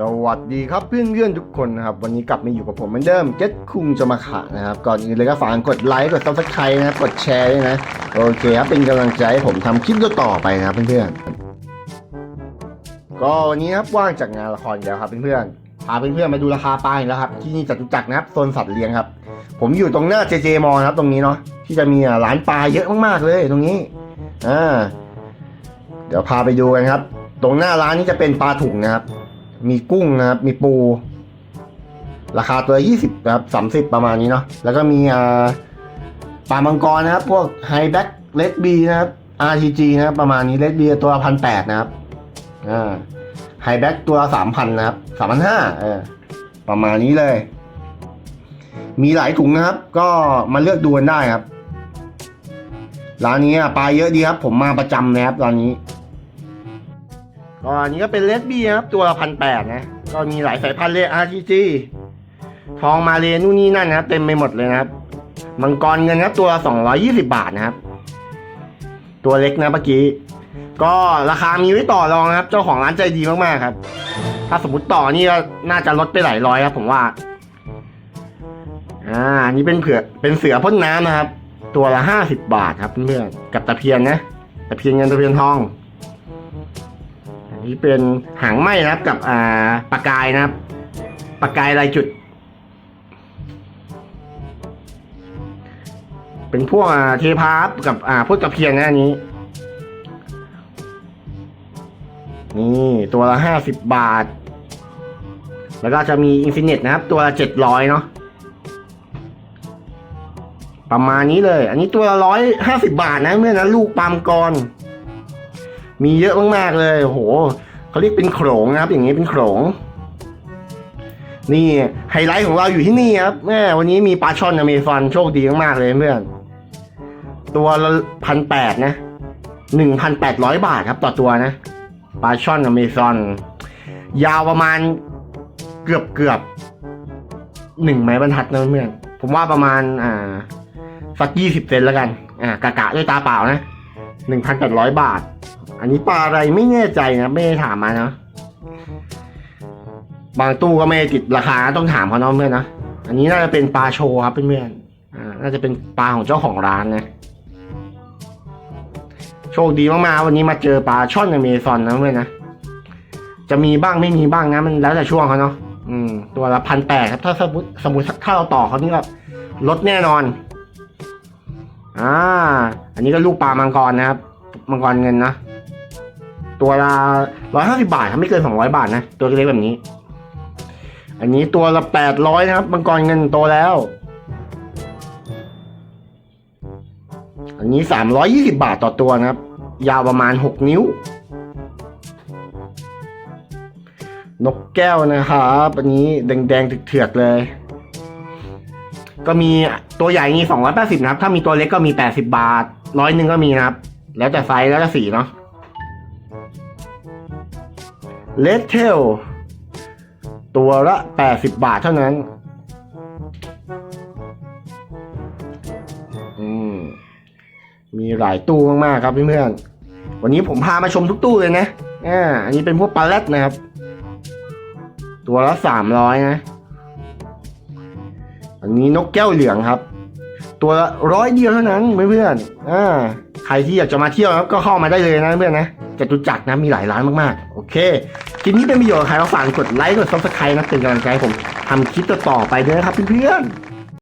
สวัสดีครับเพื่อนเพื่อนทุกคนนะครับ วันนี้กลับมาอยู่กับผมเหมือนเดิมเจ็ดคุงจะมาขะนะครับ ก่อนอื่นเลยก็ฝากกดไลค์กดซับสไครต์นะกดแชร์ด้วยนะ โอเคครับเป็นกำลังใจให้ผมทำคลิปต่อไปนะครับเพื่อนๆก็วันนี้ครับว่างจากงานละครแล้วครับเพื่อนๆพาเพื่อนๆมาดูราคาปลาอีกแล้วครับ ที่นี่จตุจักรนะครับโซนสัตว์เลี้ยงครับ ผมอยู่ตรงหน้าเจเจมอนะครับตรงนี้เนาะที่จะมีร้านปลาเยอะมากๆเลยตรงนี้อ่าเดี๋ยวพาไปดูกันครับ ตรงหน้าร้านนี้จะเป็นปลาถุงนะครับ มีกุ้งนะครับ มีปู ราคาตัวยี่สิบนะครับสามสิบประมาณนี้เนาะ แล้วก็มีอ่าปลามังกรนะครับ พวกไฮแบ็กเลดบีนะครับ RTG นะครับประมาณนี้เลดบีตัวพันแปดนะครับ อ่าไฮแบ็กตัวสามพันนะครับสามพันห้าเออ ประมาณนี้เลย มีหลายถุงนะครับ ก็มาเลือกดูกันได้ครับ ร้านนี้ปลาเยอะดีครับ ผมมาประจำนะครับร้านนี้ ก็อันนี้ก็เป็นเลดบี้ครับ ตัวละพันแปดนะ ก็มีหลายสายพันธุ์เลย RGG ทองมาเลนู่นนี่นั่นนะครับเต็มไปหมดเลยนะครับ มังกรเงินครับตัวละสองร้อยี่สิบาทนะครับ ตัวเล็กนะเมื่อกี้ ก็ราคามีไว้ต่อรองครับ เจ้าของร้านใจดีมากๆครับ ถ้าสมมติต่อนี่ก็น่าจะลดไปหลายร้อยครับผมว่า อ่านี่เป็นเผือกเป็นเสือพ่นน้ำนะครับ ตัวละห้าสิบบาทครับเพื่อนๆกับตะเพียนนะตะเพียนเงินตะเพียนทอง นนี้เป็นหางไหมนะครับกับอ่าปากกายนะครับปากกายลายจุด เป็นพวกเทพาร์กับอ่าพวกตะเพียนนะอันนี้ นี่ตัวละห้าสิบบาท แล้วก็จะมีอินฟินิตนะครับ ตัวละเจ็ดร้อยเนาะประมาณนี้เลย อันนี้ตัวละร้อยห้าสิบาทนะเมื่อนะลูกปามกร มีเยอะมากๆเลยโหเขาเรียกเป็นโขลงนะครับ อย่างนี้เป็นโขลง นี่ไฮไลท์ของเราอยู่ที่นี่ครับแม่วันนี้มีปลาช่อนอเมซอนโชคดีมากๆเลยเพื่อนตัวละพันแปดนะหนึ่งพันแปดร้อยบาทครับ ต่อตัวนะปลาช่อนอเมซอนยาวประมาณเกือบเกือบหนึ่งไม้บรรทัดนะเพื่อนผมว่าประมาณอ่าสักยี่สิบเซนแล้วกัน อ่ากะกะด้วยตาเปล่านะ หนึ่งพันแปดร้อยบาท อันนี้ปลาอะไรไม่แน่ใจนะไม่ได้ถามมานะ บางตู้ก็ไม่ติดราคาต้องถามเขาเนาะเพื่อนนะ อันนี้น่าจะเป็นปลาโชว์ครับเพื่อนๆอ่า น่าจะเป็นปลาของเจ้าของร้านนะ โชคดีมากๆวันนี้มาเจอปลาช่อนอเมซอนนะเพื่อนนะ จะมีบ้างไม่มีบ้างนะมันแล้วแต่ช่วงเขาเนาะ อืม ตัวละพันแปดครับ ถ้าสมมติสมมติถ้าเราต่อเขานี่ก็ลดแน่นอน อ่า อันนี้ก็ลูกปลามังกรนะครับ มังกรเงินนะ ตัวละร้อยห้าสิบาทครับไม่เกินสองร้อยบาทนะ ตัวเล็กแบบนี้ อันนี้ตัวละแปดร้อยนะครับมังกรเงินโตแล้ว อันนี้สามร้อยยี่สิบาทต่อตัวนะครับ ยาวประมาณหกนิ้ว นกแก้วนะครับ อันนี้แดงๆเถือกๆเลย ก็มีตัวใหญ่นี่สองร้อยแปดสิบนะครับ ถ้ามีตัวเล็กก็มีแปดสิบาทร้อยหนึ่งก็มีนะครับ แล้วแต่ไซส์แล้วแต่สีเนาะเลดเทลตัวละแปดสิบาทเท่านั้น อืม มีหลายตู้มากๆครับเพื่อนๆวันนี้ผมพามาชมทุกตู้เลยนะอ่าอันนี้เป็นพวกปลาแรดนะครับ ตัวละสามร้อยนะ อันนี้นกแก้วเหลืองครับ ตัวร้อยเดียวเท่านั้นเพื่อนๆอ่าใครที่อยากจะมาเที่ยวครับก็เข้ามาได้เลยนะเพื่อนนะจตุจักรนะมีหลายร้านมากๆ โอเคคลิปนี้เป็นประโยชน์ใครก็ฝากกดไลค์กดซับสไครต์นะเป็นกำลังใจผมทำคลิปต่อๆไปด้วยนะครับเพื่อนๆ